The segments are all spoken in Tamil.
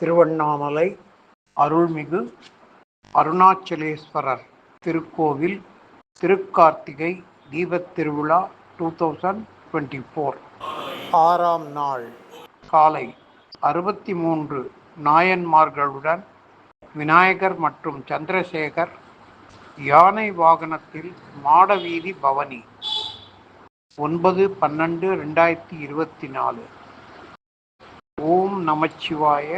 திருவண்ணாமலை அருள்மிகு அருணாச்சலேஸ்வரர் திருக்கோவில் திருக்கார்த்திகை தீபத் திருவிழா டூ தௌசண்ட் டுவெண்ட்டி ஃபோர் ஆறாம் நாள் காலை அறுபத்தி மூன்று நாயன்மார்களுடன் விநாயகர் மற்றும் சந்திரசேகர் யானை வாகனத்தில் மாடவீதி பவனி ஒன்பது பன்னெண்டு ரெண்டாயிரத்தி இருபத்தி நாலு. ஓம் நமச்சிவாய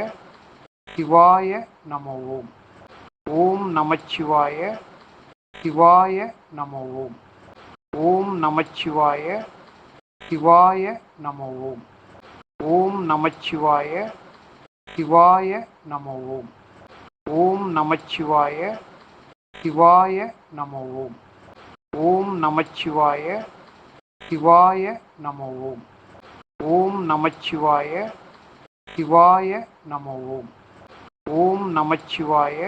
சிவாய நம ஓம் ஓம் நமச்சிவாய சிவாய நம ஓம் ஓம் நமச்சிவாய சிவாய நம ஓம் ஓம் நமச்சிவாய சிவாய நம ஓம் ஓம் நமச்சிவாய சிவாய நம ஓம் ஓம் நமச்சிவாய சிவாய நம ஓம் ஓம் நமச்சிவாய சிவாய நம ஓம் ஓம் நமச்சிவாய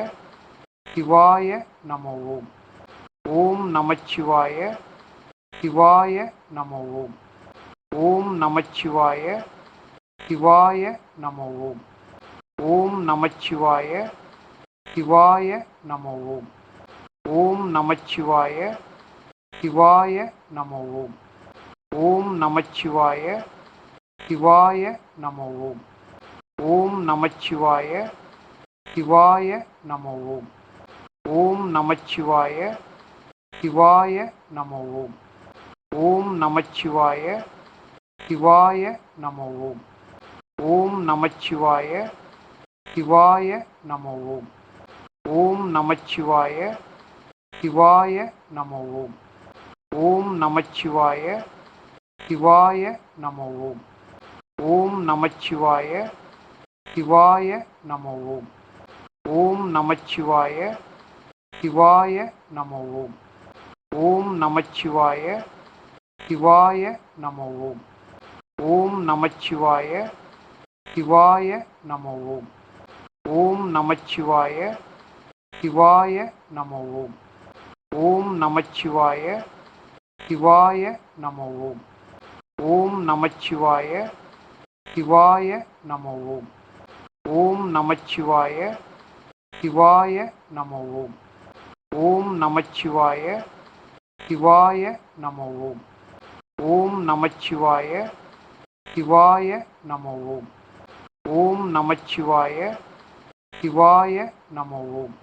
சிவாய நம ஓம் ஓம் நமச்சிவாய சிவாய நம ஓம் ஓம் நமச்சிவாய சிவாய நம ஓம் ஓம் நமச்சிவாய சிவாய நம ஓம் ஓம் நமச்சிவாய சிவாய நம ஓம் ஓம் நமச்சிவாய சிவாய நம ஓம் ஓம் நமச்சிவாய சிவாய நம ஓம் ஓம் நமச்சிவாய சிவாய நம ஓம் ஓம் நமச்சிவாய சிவாய நம ஓம் ஓம் நமச்சிவாய சிவாய நம ஓம் ஓம் நமச்சிவாய சிவாய நம ஓம் ஓம் நமச்சிவாய சிவாய நம ஓம் ஓம் நமச்சிவாய சிவாய நம ஓம் ஓம் நமச்சிவாய சிவாய நம ஓம் ஓம் நமச்சிவாய சிவாய நம ஓம் ஓம் நமச்சிவாய சிவாய நம ஓம் ஓம் நமச்சிவாய சிவாய நம ஓம் ஓம் நமச்சிவாய சிவாய நம ஓம் ஓம் நமச்சிவாய சிவாய நம ஓம் ஓம் நமச்சிவாய சிவாய நம ஓம் ஓம் நமச்சிவாய சிவாய நம ஓம் ஓம் நமச்சிவாய சிவாய நம ஓம் ஓம் நமச்சிவாய சிவாய நம ஓம்